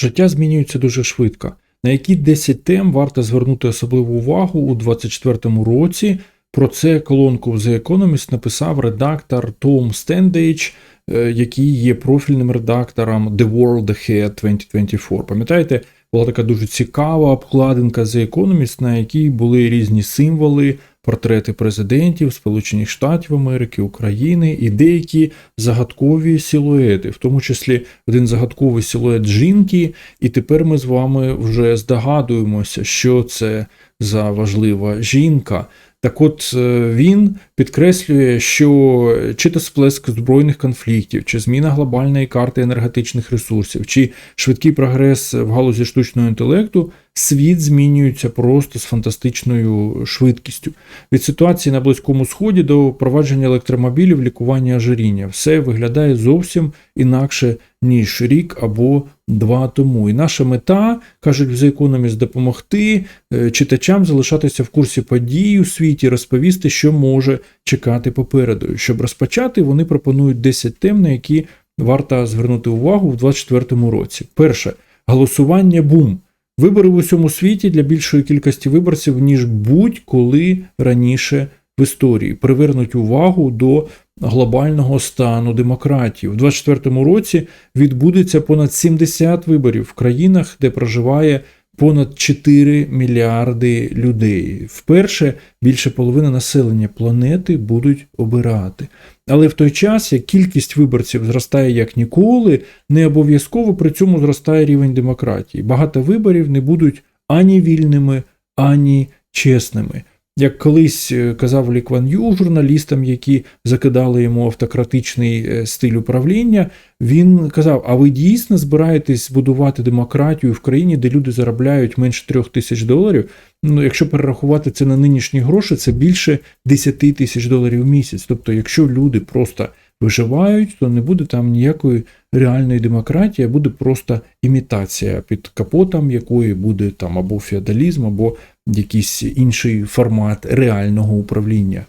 Життя змінюється дуже швидко. На які 10 тем варто звернути особливу увагу у 2024 році? Про це колонку The Economist написав редактор Том Стендейдж, е, який є профільним редактором The World Ahead 2024. Пам'ятаєте, була така дуже цікава обкладинка The Economist, на якій були різні символи, портрети президентів Сполучених Штатів Америки, України і деякі загадкові силуети, в тому числі один загадковий силует жінки. І тепер ми з вами вже здогадуємося, що це за важлива жінка. Так от е, він підкреслює, що чи то сплеск збройних конфліктів, чи зміна глобальної карти енергетичних ресурсів, чи швидкий прогрес в галузі штучного інтелекту, світ змінюється просто з фантастичною швидкістю. Від ситуації на Близькому Сході до впровадження електромобілів, лікування ожиріння. Все виглядає зовсім інакше, ніж рік або два тому. І наша мета, кажуть в Economist, допомогти е, читачам залишатися в курсі подій у світі, розповісти, що може чекати попереду. Щоб розпочати, вони пропонують 10 тем, на які варто звернути увагу в 2024 році. Перше голосування бум. Вибори в усьому світі для більшої кількості виборців, ніж будь-коли раніше в історії, привернуть увагу до глобального стану демократії. У 2024 році відбудеться понад 70 виборів в країнах, де проживає понад 4 мільярди людей. Вперше більше половини населення планети будуть обирати. Але в той час, як кількість виборців зростає як ніколи, не обов'язково при цьому зростає рівень демократії. Багато виборів не будуть ані вільними, ані чесними. Як колись е, казав Лі Кван Ю журналістам, які закидали йому автократичний е, стиль управління, він казав: А ви дійсно збираєтесь збудувати демократію в країні, де люди заробляють менше трьох тисяч доларів? Ну, якщо перерахувати це на нинішні гроші, це більше 10 тисяч доларів в місяць. Тобто, якщо люди просто виживають, то не буде там ніякої реальної демократії, а буде просто імітація під капотом, якої буде там або феодалізм, або якийсь інший формат реального управління.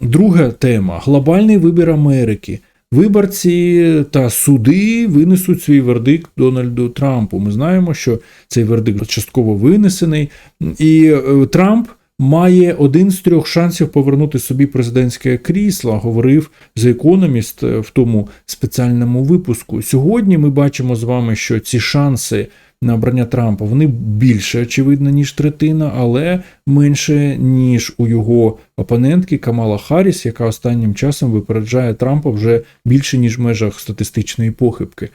Друга тема глобальний вибір Америки. Виборці та суди винесуть свій вердикт Дональду Трампу. Ми знаємо, що цей вердикт частково винесений, і е, Трамп має один з трьох шансів повернути собі президентське крісло, говорив The Economist в тому спеціальному випуску. Сьогодні ми бачимо з вами, що ці шанси на обрання Трампа вони більше очевидно, ніж третина, але менше ніж у його опонентки Камала Харріс, яка останнім часом випереджає Трампа вже більше ніж в межах статистичної похибки.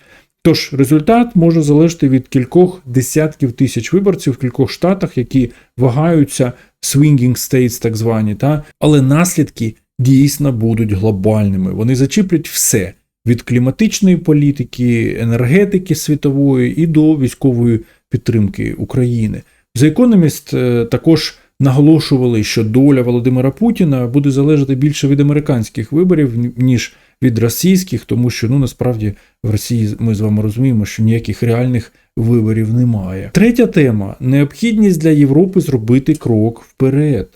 Тож результат може залежати від кількох десятків тисяч виборців в кількох штатах, які вагаються swinging states так звані, та але наслідки дійсно будуть глобальними. Вони зачіплять все від кліматичної політики, енергетики світової і до військової підтримки України. The Economist е, також наголошували, що доля Володимира Путіна буде залежати більше від американських виборів, ніж від російських, тому що ну насправді в Росії ми з вами розуміємо, що ніяких реальних виборів немає. Третя тема необхідність для Європи зробити крок вперед.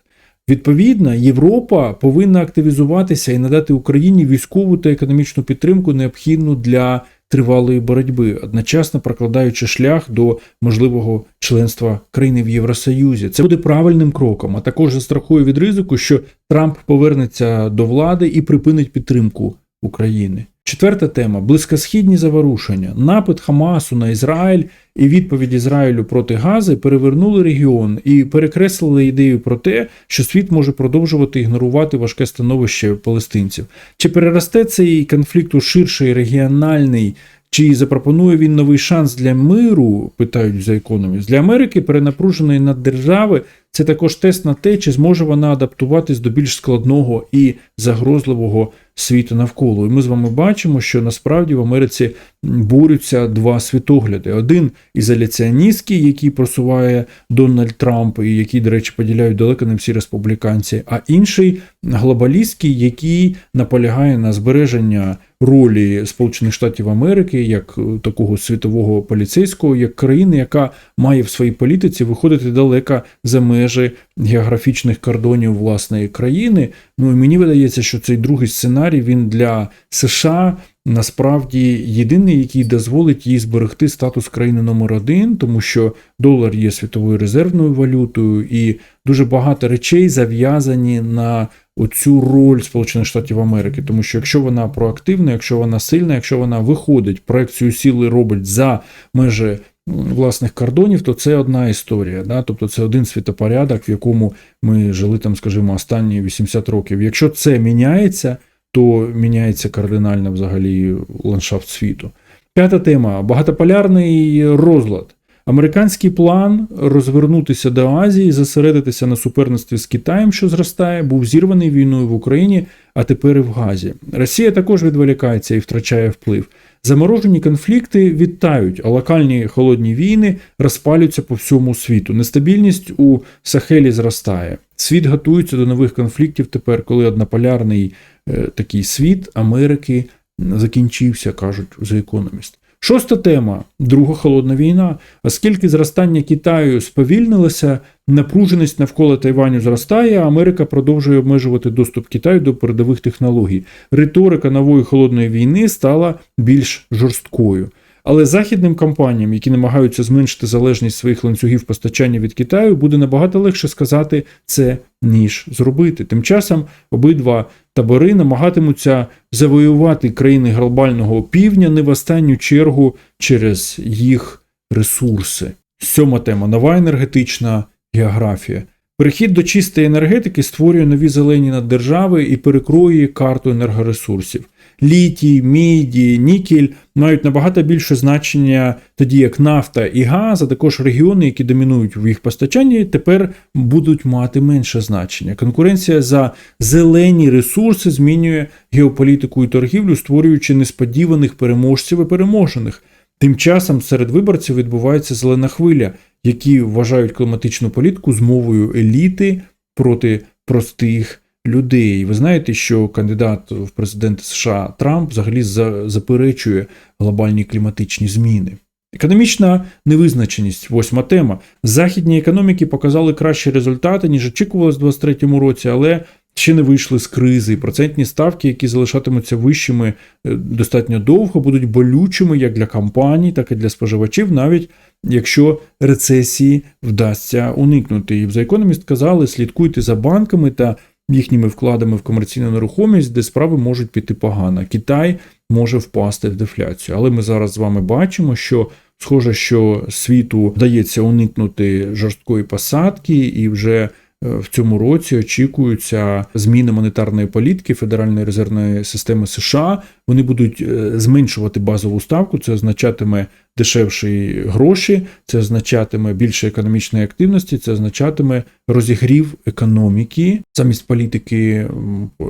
Відповідно, Європа повинна активізуватися і надати Україні військову та економічну підтримку, необхідну для тривалої боротьби, одночасно прокладаючи шлях до можливого членства країни в Євросоюзі. Це буде правильним кроком, а також застрахує від ризику, що Трамп повернеться до влади і припинить підтримку України. Четверта тема близькосхідні заворушення. Напад Хамасу на Ізраїль і відповідь Ізраїлю проти Гази перевернули регіон і перекреслили ідею про те, що світ може продовжувати ігнорувати важке становище палестинців. Чи переросте цей конфлікт у ширший регіональний? Чи запропонує він новий шанс для миру? Питають за економіст. Для Америки перенапруженої наддержави це також тест на те, чи зможе вона адаптуватись до більш складного і загрозливого світу навколо. І ми з вами бачимо, що насправді в Америці борються два світогляди: один ізоляціоністський, який просуває Дональд Трамп, і який, до речі, поділяють далеко не всі республіканці, а інший глобалістський, який наполягає на збереження ролі Сполучених Штатів Америки як такого світового поліцейського, як країни, яка має в своїй політиці виходити далеко за межі межі географічних кордонів власної країни. Ну і мені видається, що цей другий сценарій він для США насправді єдиний, який дозволить їй зберегти статус країни номер один, тому що долар є світовою резервною валютою, і дуже багато речей зав'язані на оцю роль Сполучених Штатів Америки. Тому що якщо вона проактивна, якщо вона сильна, якщо вона виходить, проекцію сили робить за межі власних кордонів, то це одна історія. Да? Тобто це один світопорядок, в якому ми жили там, скажімо, останні 80 років. Якщо це міняється, то міняється кардинально взагалі ландшафт світу. П'ята тема багатополярний розлад. Американський план розвернутися до Азії, зосередитися на суперництві з Китаєм, що зростає, був зірваний війною в Україні, а тепер і в Газі. Росія також відволікається і втрачає вплив. Заморожені конфлікти відтають, а локальні холодні війни розпалюються по всьому світу. Нестабільність у Сахелі зростає. Світ готується до нових конфліктів тепер, коли однополярний е, такий світ Америки закінчився, кажуть The Economist. Шоста тема друга холодна війна. Оскільки зростання Китаю сповільнилося, напруженість навколо Тайваню зростає, а Америка продовжує обмежувати доступ Китаю до передових технологій. Риторика нової холодної війни стала більш жорсткою. Але західним компаніям, які намагаються зменшити залежність своїх ланцюгів постачання від Китаю, буде набагато легше сказати це, ніж зробити. Тим часом обидва табори намагатимуться завоювати країни глобального півдня не в останню чергу через їх ресурси. Сьома тема нова енергетична географія. Перехід до чистої енергетики створює нові зелені наддержави і перекроює карту енергоресурсів. Літій, міді, нікель мають набагато більше значення, тоді як нафта і газ, а також регіони, які домінують в їх постачанні, тепер будуть мати менше значення. Конкуренція за зелені ресурси змінює геополітику і торгівлю, створюючи несподіваних переможців і переможених. Тим часом серед виборців відбувається зелена хвиля, які вважають кліматичну політику змовою еліти проти простих людей. Ви знаєте, що кандидат в президенти США Трамп взагалі за- заперечує глобальні кліматичні зміни. Економічна невизначеність, восьма тема. Західні економіки показали кращі результати, ніж очікувалось у 2023 році, але ще не вийшли з кризи. Процентні ставки, які залишатимуться вищими е, достатньо довго, будуть болючими як для компаній, так і для споживачів, навіть якщо рецесії вдасться уникнути. І в The Economist казали, слідкуйте за банками та їхніми вкладами в комерційну нерухомість, де справи можуть піти погано. Китай може впасти в дефляцію. Але ми зараз з вами бачимо, що схоже, що світу вдається уникнути жорсткої посадки, і вже в цьому році очікуються зміни монетарної політики Федеральної резервної системи США. Вони будуть е, зменшувати базову ставку. Це означатиме дешевші гроші, це означатиме більше економічної активності, це означатиме розігрів економіки замість політики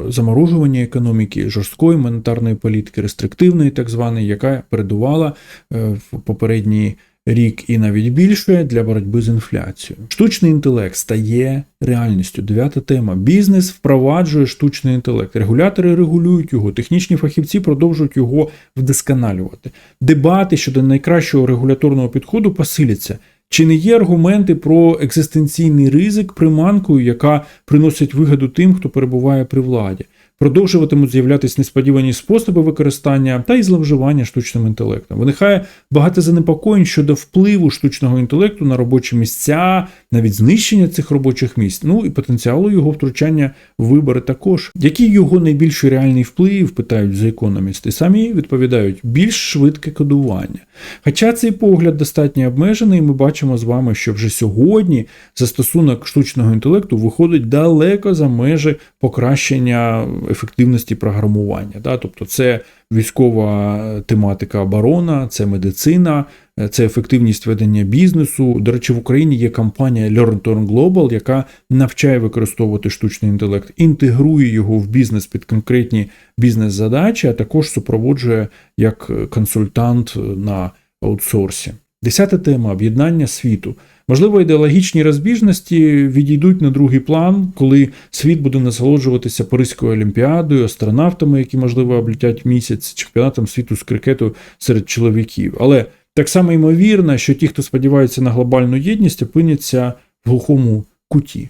заморожування економіки, жорсткої монетарної політики, рестриктивної, так званої, яка передувала е, в попередні рік і навіть більше для боротьби з інфляцією. Штучний інтелект стає реальністю. Дев'ята тема. Бізнес впроваджує штучний інтелект. Регулятори регулюють його, технічні фахівці продовжують його вдосконалювати. Дебати щодо найкращого регуляторного підходу посиляться. Чи не є аргументи про екзистенційний ризик приманкою, яка приносить вигоду тим, хто перебуває при владі? Продовжуватимуть з'являтися несподівані способи використання та й зловживання штучним інтелектом. Виникає багато занепокоєнь щодо впливу штучного інтелекту на робочі місця, навіть знищення цих робочих місць, ну і потенціалу його втручання в вибори також. Який його найбільший реальний вплив, питають за економісти, самі відповідають більш швидке кодування. Хоча цей погляд достатньо обмежений, ми бачимо з вами, що вже сьогодні застосунок штучного інтелекту виходить далеко за межі покращення ефективності програмування. Тобто це військова тематика оборона, це медицина, це ефективність ведення бізнесу. До речі, в Україні є компанія Learn to Global, яка навчає використовувати штучний інтелект, інтегрує його в бізнес під конкретні бізнес-задачі, а також супроводжує як консультант на аутсорсі. Десята тема об'єднання світу. Можливо, ідеологічні розбіжності відійдуть на другий план, коли світ буде насолоджуватися Паризькою олімпіадою, астронавтами, які, можливо, облітять місяць, чемпіонатом світу з крикету серед чоловіків. Але так само ймовірно, що ті, хто сподівається на глобальну єдність, опиняться в глухому куті.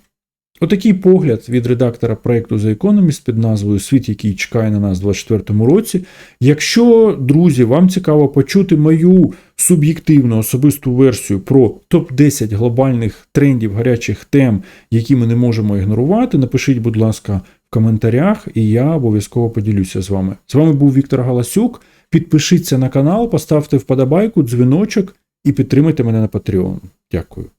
Отакий погляд від редактора проєкту The Economist під назвою Світ, який чекає на нас у 2024 році. Якщо, друзі, вам цікаво почути мою суб'єктивну особисту версію про топ-10 глобальних трендів гарячих тем, які ми не можемо ігнорувати, напишіть, будь ласка, в коментарях, і я обов'язково поділюся з вами. З вами був Віктор Галасюк. Підпишіться на канал, поставте вподобайку, дзвіночок і підтримайте мене на Patreon. Дякую.